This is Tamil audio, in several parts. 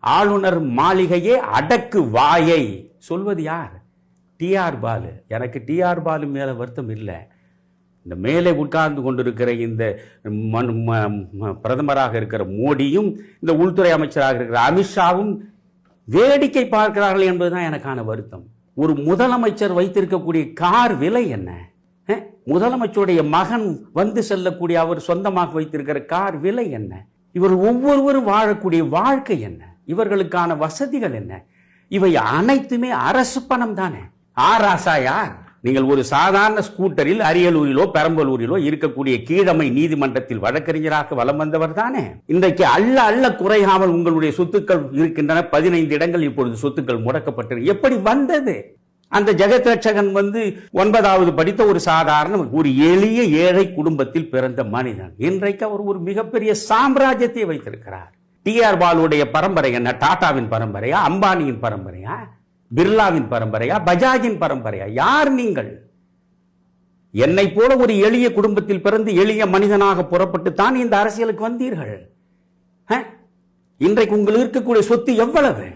ஆளுநர் மாளிகையே அடக்கு வாயை. சொல்வது யார்? டிஆர் பாலு. எனக்கு டிஆர் பாலு மேலே வருத்தம் இல்லை. இந்த மேலே உட்கார்ந்து கொண்டிருக்கிற இந்த ம- ம- பிரதமராக இருக்கிற மோடியும் இந்த உள்துறை அமைச்சராக இருக்கிற அமித்ஷாவும் வேடிக்கை பார்க்கிறார்கள் என்பதுதான் எனக்கான வருத்தம். ஒரு முதலமைச்சர் வைத்திருக்கக்கூடிய கார் விலை என்ன? முதலமைச்சருடைய மகன் வந்து செல்லக்கூடிய அவர் சொந்தமாக வைத்திருக்கிற கார் விலை என்ன? இவர் ஒவ்வொருவரும் வாழக்கூடிய வாழ்க்கை என்ன? இவர்களுக்கான வசதிகள் என்ன? இவை அனைத்துமே அரசு பணம் தானே? ஆராசா யார்? நீங்கள் ஒரு சாதாரண ஸ்கூட்டரில் அரியலூரிலோ பெரம்பலூரிலோ இருக்கக்கூடிய கீழமை நீதிமன்றத்தில் வழக்கறிஞராக வலம் வந்தவர் தானே? இன்றைக்கு அள்ள அள்ள குறையாமல் உங்களுடைய சொத்துக்கள் இருக்கின்றன. பதினைந்து இடங்கள் இப்பொழுது சொத்துக்கள் முடக்கப்பட்டது எப்படி வந்தது? அந்த ஜெகத் ரட்சகன் வந்து ஒன்பதாவது படித்த ஒரு சாதாரண ஒரு எளிய ஏழை குடும்பத்தில் பிறந்த மனிதன். இன்றைக்கு அவர் ஒரு மிகப்பெரிய சாம்ராஜ்யத்தை வைத்திருக்கிறார். டிஆர் பாலுடைய பரம்பரை என்ன? டாடாவின் பரம்பரையா? அம்பானியின் பரம்பரையா? பிர்லாவின் பரம்பரையா? பஜாஜின் பரம்பரையா? யார் நீங்கள்? என்னை போல ஒரு எளிய குடும்பத்தில் பிறந்து எளிய மனிதனாக புறப்பட்டு தான் இந்த அரசியலுக்கு வந்தீர்கள். இன்றைக்கு உங்களுக்கு இருக்கக்கூடிய சொத்து எவ்வளவு?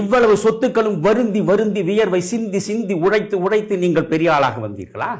இவ்வளவு சொத்துக்களும் வருந்தி வருந்தி வியர்வை சிந்தி சிந்தி உழைத்து உழைத்து நீங்கள் பெரிய ஆளாக வந்தீர்களா?